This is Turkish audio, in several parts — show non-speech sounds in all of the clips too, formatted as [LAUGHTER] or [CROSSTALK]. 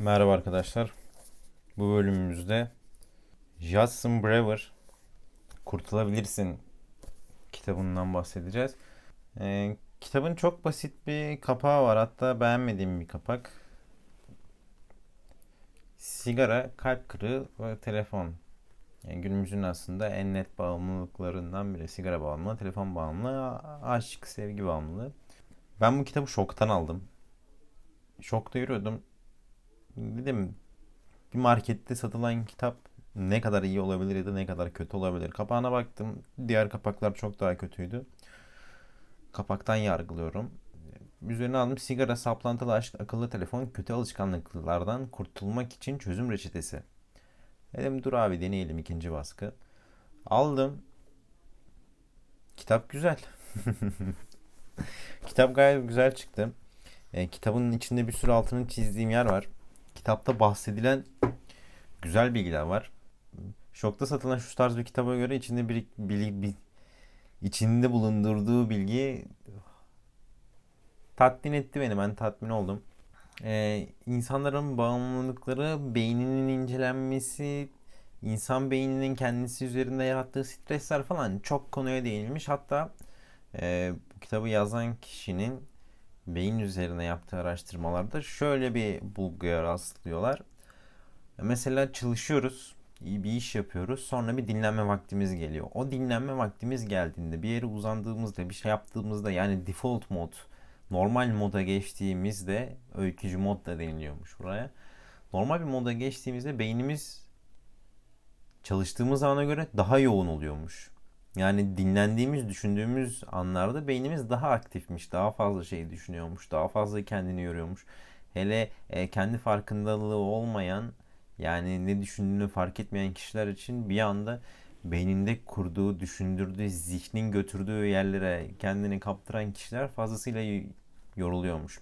Merhaba arkadaşlar. Bu bölümümüzde Judson Brewer Kurtulabilirsin kitabından bahsedeceğiz. Ee, kitabın çok basit bir kapağı var. Hatta beğenmediğim bir kapak. Sigara, kalp kırığı ve telefon. Yani günümüzün aslında en net bağımlılıklarından biri. Sigara bağımlılığı, telefon bağımlılığı, aşk, sevgi bağımlılığı. Ben bu kitabı şoktan aldım. Şokta yürüyordum dedim bir markette satılan kitap ne kadar iyi olabilir ya da ne kadar kötü olabilir. Kapağına baktım. Diğer kapaklar çok daha kötüydü. Kapaktan yargılıyorum. Üzerine aldım sigara, saplantılı aşk, akıllı telefon, kötü alışkanlıklardan kurtulmak için çözüm reçetesi. Dedim dur abi deneyelim ikinci baskı. Aldım. Kitap güzel. [LAUGHS] Kitap gayet güzel çıktı. E, kitabın içinde bir sürü altını çizdiğim yer var kitapta bahsedilen güzel bilgiler var. Şokta satılan şu tarz bir kitaba göre içinde bir, bir, bir içinde bulundurduğu bilgi tatmin etti beni. Ben tatmin oldum. Ee, insanların bağımlılıkları, beyninin incelenmesi, insan beyninin kendisi üzerinde yarattığı stresler falan çok konuya değinilmiş. Hatta e, bu kitabı yazan kişinin beyin üzerine yaptığı araştırmalarda şöyle bir bulguya rastlıyorlar. Mesela çalışıyoruz, iyi bir iş yapıyoruz. Sonra bir dinlenme vaktimiz geliyor. O dinlenme vaktimiz geldiğinde bir yere uzandığımızda, bir şey yaptığımızda yani default mod, normal moda geçtiğimizde öykücü mod da deniliyormuş buraya. Normal bir moda geçtiğimizde beynimiz çalıştığımız ana göre daha yoğun oluyormuş. Yani dinlendiğimiz, düşündüğümüz anlarda beynimiz daha aktifmiş, daha fazla şey düşünüyormuş, daha fazla kendini yoruyormuş. Hele e, kendi farkındalığı olmayan, yani ne düşündüğünü fark etmeyen kişiler için bir anda beyninde kurduğu, düşündürdüğü, zihnin götürdüğü yerlere kendini kaptıran kişiler fazlasıyla yoruluyormuş.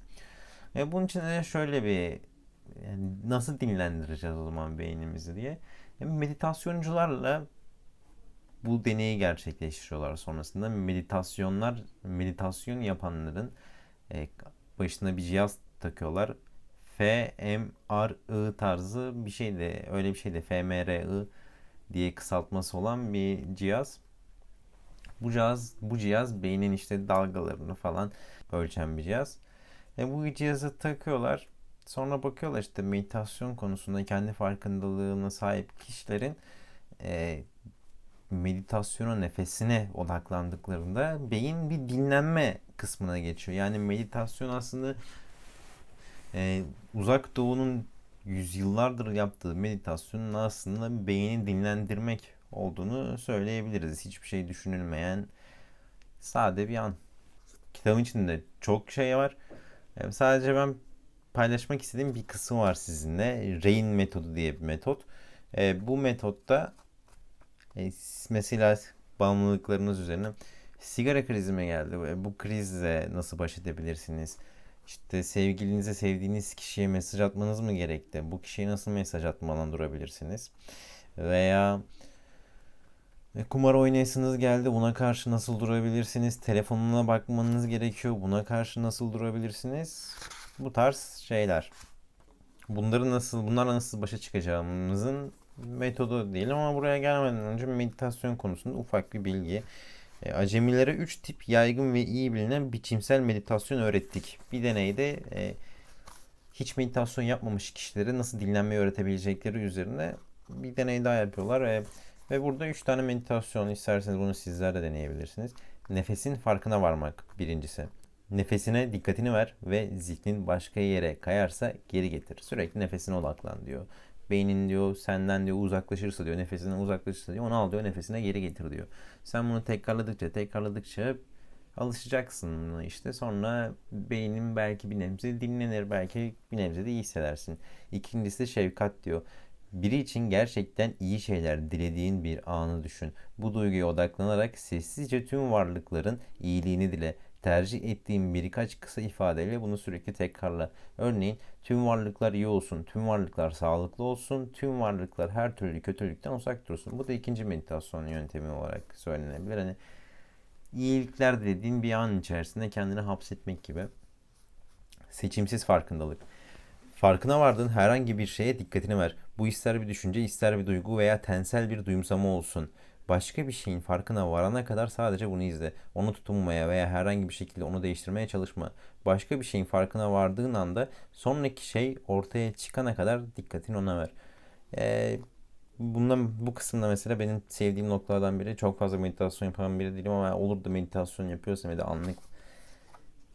E, bunun için de şöyle bir yani nasıl dinlendireceğiz o zaman beynimizi diye. E, meditasyoncularla bu deneyi gerçekleştiriyorlar sonrasında. Meditasyonlar, meditasyon yapanların e, başına bir cihaz takıyorlar. fMRI tarzı bir şey de öyle bir şey de fMRI diye kısaltması olan bir cihaz. Bu cihaz bu cihaz beynin işte dalgalarını falan ölçen bir cihaz. E bu cihazı takıyorlar. Sonra bakıyorlar işte meditasyon konusunda kendi farkındalığına sahip kişilerin e, meditasyona, nefesine odaklandıklarında beyin bir dinlenme kısmına geçiyor. Yani meditasyon aslında e, uzak doğunun yüzyıllardır yaptığı meditasyonun aslında beyni dinlendirmek olduğunu söyleyebiliriz. Hiçbir şey düşünülmeyen sade bir an. Kitabın içinde çok şey var. E, sadece ben paylaşmak istediğim bir kısım var sizinle. Rain metodu diye bir metot. E, bu metotta e, mesela bağımlılıklarınız üzerine sigara krizime geldi. E, bu krizle nasıl baş edebilirsiniz? İşte sevgilinize, sevdiğiniz kişiye mesaj atmanız mı gerekti? Bu kişiye nasıl mesaj atmadan durabilirsiniz? Veya e, kumar oynayasınız geldi. Buna karşı nasıl durabilirsiniz? Telefonuna bakmanız gerekiyor. Buna karşı nasıl durabilirsiniz? Bu tarz şeyler. Bunları nasıl, bunlarla nasıl başa çıkacağımızın metodu değil ama buraya gelmeden önce meditasyon konusunda ufak bir bilgi. E, acemilere 3 tip yaygın ve iyi bilinen biçimsel meditasyon öğrettik. Bir deneyde e, hiç meditasyon yapmamış kişilere nasıl dinlenmeyi öğretebilecekleri üzerine bir deney daha yapıyorlar. E, ve burada 3 tane meditasyon isterseniz bunu sizler de deneyebilirsiniz. Nefesin farkına varmak birincisi. Nefesine dikkatini ver ve zihnin başka yere kayarsa geri getir. Sürekli nefesine odaklan diyor. Beynin diyor senden diyor uzaklaşırsa diyor nefesinden uzaklaşırsa diyor onu al diyor nefesine geri getir diyor. Sen bunu tekrarladıkça tekrarladıkça alışacaksın işte sonra beynin belki bir nebze dinlenir belki bir nebze de iyi hissedersin. İkincisi de şefkat diyor. Biri için gerçekten iyi şeyler dilediğin bir anı düşün. Bu duyguya odaklanarak sessizce tüm varlıkların iyiliğini dile tercih ettiğim birkaç kısa ifadeyle bunu sürekli tekrarla. Örneğin tüm varlıklar iyi olsun, tüm varlıklar sağlıklı olsun, tüm varlıklar her türlü kötülükten uzak dursun. Bu da ikinci meditasyon yöntemi olarak söylenebilir. Hani iyilikler dediğin bir an içerisinde kendini hapsetmek gibi. Seçimsiz farkındalık. Farkına vardığın herhangi bir şeye dikkatini ver. Bu ister bir düşünce, ister bir duygu veya tensel bir duyumsama olsun. Başka bir şeyin farkına varana kadar sadece bunu izle. Onu tutunmaya veya herhangi bir şekilde onu değiştirmeye çalışma. Başka bir şeyin farkına vardığın anda sonraki şey ortaya çıkana kadar dikkatini ona ver. Ee, bundan bu kısımda mesela benim sevdiğim noktalardan biri çok fazla meditasyon yapan biri değilim ama olur da meditasyon yapıyorsam ya da anlık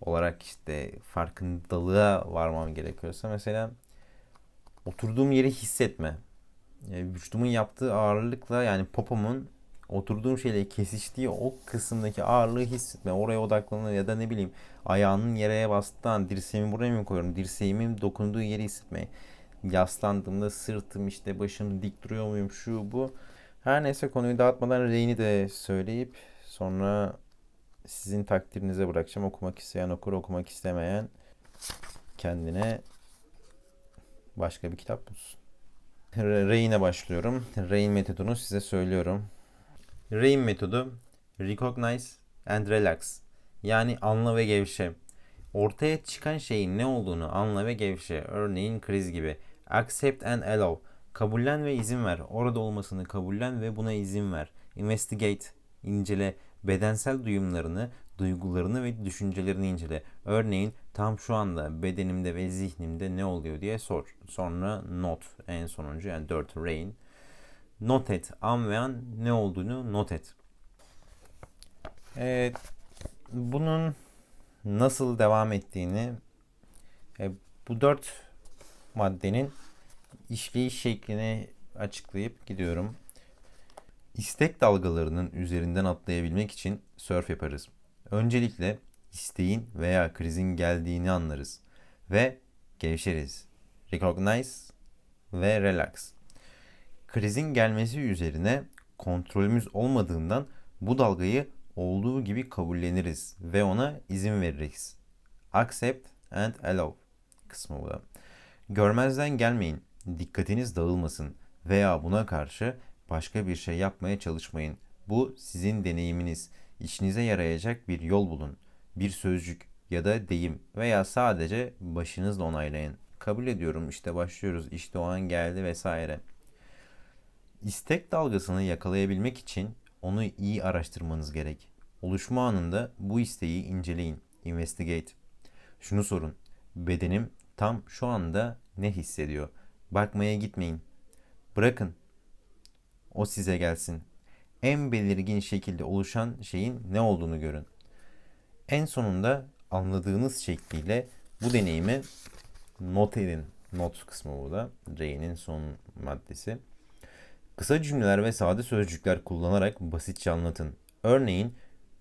olarak işte farkındalığa varmam gerekiyorsa mesela oturduğum yeri hissetme. Vücudumun yaptığı ağırlıkla yani popomun oturduğum şeyle kesiştiği o kısımdaki ağırlığı hissetme. Oraya odaklanır ya da ne bileyim ayağının yere bastığı dirseğimi buraya mı koyuyorum? Dirseğimin dokunduğu yeri hissetme. Yaslandığımda sırtım işte başım dik duruyor muyum şu bu. Her neyse konuyu dağıtmadan reyni de söyleyip sonra sizin takdirinize bırakacağım. Okumak isteyen okur, okumak istemeyen kendine başka bir kitap bulsun. Rain'e başlıyorum. Rain metodunu size söylüyorum. Rain metodu recognize and relax. Yani anla ve gevşe. Ortaya çıkan şeyin ne olduğunu anla ve gevşe. Örneğin kriz gibi. Accept and allow. Kabullen ve izin ver. Orada olmasını kabullen ve buna izin ver. Investigate. incele. Bedensel duyumlarını, duygularını ve düşüncelerini incele. Örneğin tam şu anda bedenimde ve zihnimde ne oluyor diye sor. Sonra not en sonuncu yani 4 rain. Not et. An ve an ne olduğunu not et. Evet, bunun nasıl devam ettiğini e, bu dört maddenin işleyiş şeklini açıklayıp gidiyorum. İstek dalgalarının üzerinden atlayabilmek için surf yaparız. Öncelikle isteğin veya krizin geldiğini anlarız ve gevşeriz. Recognize ve relax. Krizin gelmesi üzerine kontrolümüz olmadığından bu dalgayı olduğu gibi kabulleniriz ve ona izin veririz. Accept and allow kısmı bu da. Görmezden gelmeyin, dikkatiniz dağılmasın veya buna karşı başka bir şey yapmaya çalışmayın. Bu sizin deneyiminiz. İşinize yarayacak bir yol bulun. Bir sözcük ya da deyim veya sadece başınızla onaylayın. Kabul ediyorum işte başlıyoruz işte o an geldi vesaire. İstek dalgasını yakalayabilmek için onu iyi araştırmanız gerek. Oluşma anında bu isteği inceleyin. Investigate. Şunu sorun. Bedenim tam şu anda ne hissediyor? Bakmaya gitmeyin. Bırakın. O size gelsin. En belirgin şekilde oluşan şeyin ne olduğunu görün. En sonunda anladığınız şekliyle bu deneyimi not edin. Not kısmı bu da. R'nin son maddesi. Kısa cümleler ve sade sözcükler kullanarak basitçe anlatın. Örneğin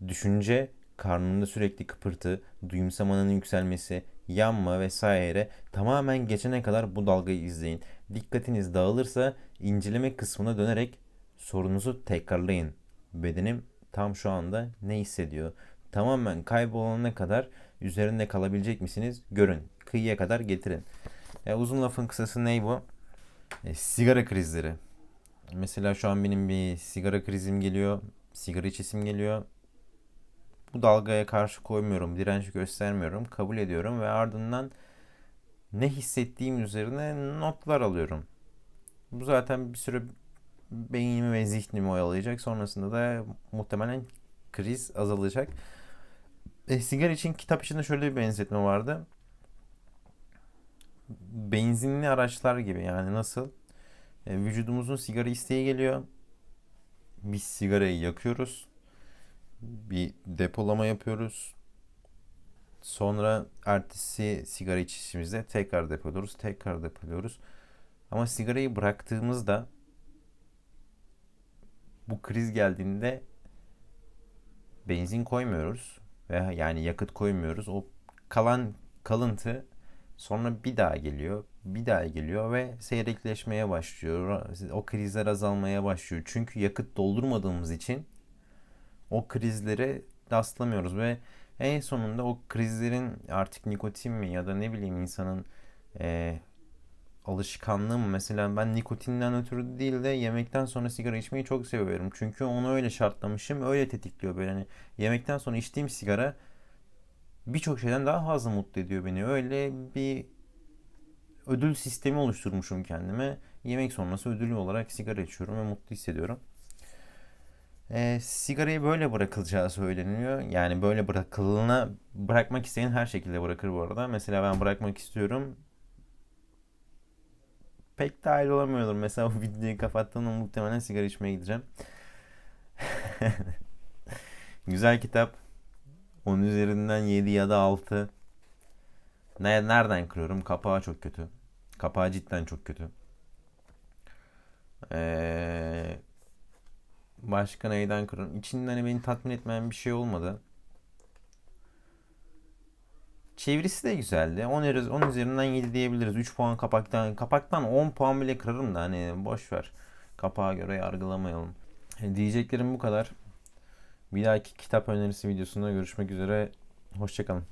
düşünce, karnında sürekli kıpırtı, duyumsamanın yükselmesi, yanma vesaire tamamen geçene kadar bu dalgayı izleyin. Dikkatiniz dağılırsa inceleme kısmına dönerek sorunuzu tekrarlayın. Bedenim tam şu anda ne hissediyor? Tamamen kaybolana kadar üzerinde kalabilecek misiniz? Görün. Kıyıya kadar getirin. E, uzun lafın kısası ne bu? E, sigara krizleri. Mesela şu an benim bir sigara krizim geliyor. Sigara içesim geliyor. Bu dalgaya karşı koymuyorum. Direnç göstermiyorum. Kabul ediyorum ve ardından ne hissettiğim üzerine notlar alıyorum. Bu zaten bir süre beynimi ve zihnimi oyalayacak. Sonrasında da muhtemelen kriz azalacak. E, sigara için kitap içinde şöyle bir benzetme vardı. Benzinli araçlar gibi yani nasıl? E, vücudumuzun sigara isteği geliyor. Biz sigarayı yakıyoruz. Bir depolama yapıyoruz. Sonra ertesi sigara içişimizde tekrar depoluyoruz, tekrar depoluyoruz. Ama sigarayı bıraktığımızda bu kriz geldiğinde benzin koymuyoruz ve yani yakıt koymuyoruz. O kalan kalıntı sonra bir daha geliyor, bir daha geliyor ve seyrekleşmeye başlıyor. O krizler azalmaya başlıyor. Çünkü yakıt doldurmadığımız için o krizlere rastlamıyoruz ve en sonunda o krizlerin artık nikotin mi ya da ne bileyim insanın e, alışkanlığım mesela ben nikotinden ötürü değil de yemekten sonra sigara içmeyi çok seviyorum. Çünkü onu öyle şartlamışım. Öyle tetikliyor böyle hani yemekten sonra içtiğim sigara birçok şeyden daha fazla mutlu ediyor beni. Öyle bir ödül sistemi oluşturmuşum kendime. Yemek sonrası ödülü olarak sigara içiyorum ve mutlu hissediyorum. Ee, sigarayı böyle bırakılacağı söyleniyor. Yani böyle bırakılına bırakmak isteyen her şekilde bırakır bu arada. Mesela ben bırakmak istiyorum. Pek dahil olamıyordum. Mesela bu videoyu kapattığımda muhtemelen sigara içmeye gideceğim. [LAUGHS] Güzel kitap. Onun üzerinden 7 ya da 6. Ne, nereden kırıyorum? Kapağı çok kötü. Kapağı cidden çok kötü. Ee, başka neyden kırıyorum? İçinden hani beni tatmin etmeyen bir şey olmadı. Çevirisi de güzeldi. 10, üzeri- 10 üzerinden 7 diyebiliriz. 3 puan kapaktan. Kapaktan 10 puan bile kırarım da hani boş ver. Kapağa göre yargılamayalım. Diyeceklerim bu kadar. Bir dahaki kitap önerisi videosunda görüşmek üzere. Hoşçakalın.